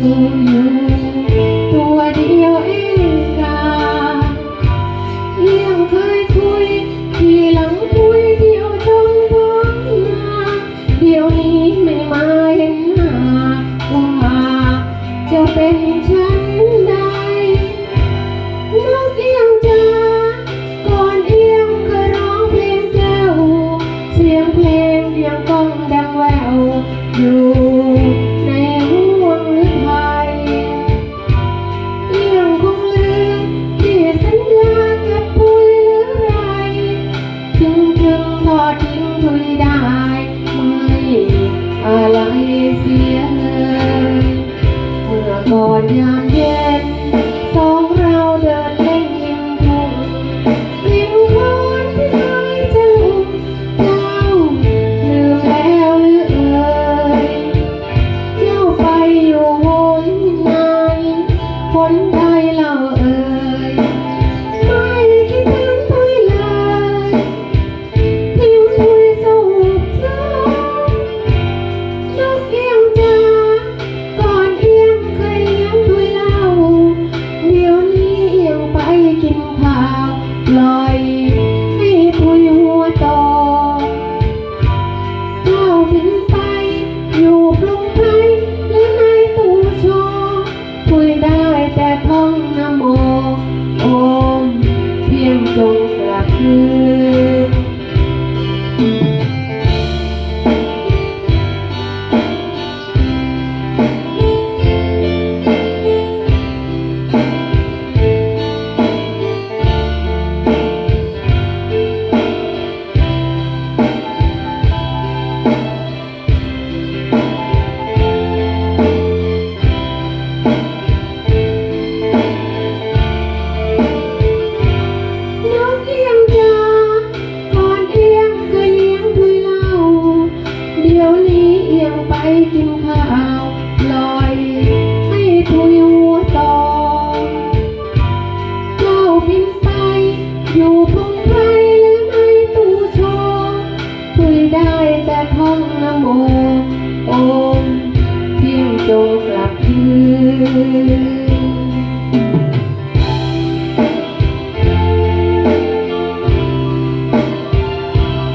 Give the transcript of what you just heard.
dream. ยามเย็นสองเราเดินเล่ยิงพุ่งปลิววนที่ไม้จะลุกเจ้าลืมแล้วหรือเอ่ยเจ้าไปอยู่หนไหนหนใดเราเอ่ย เพียงรงกลับคืน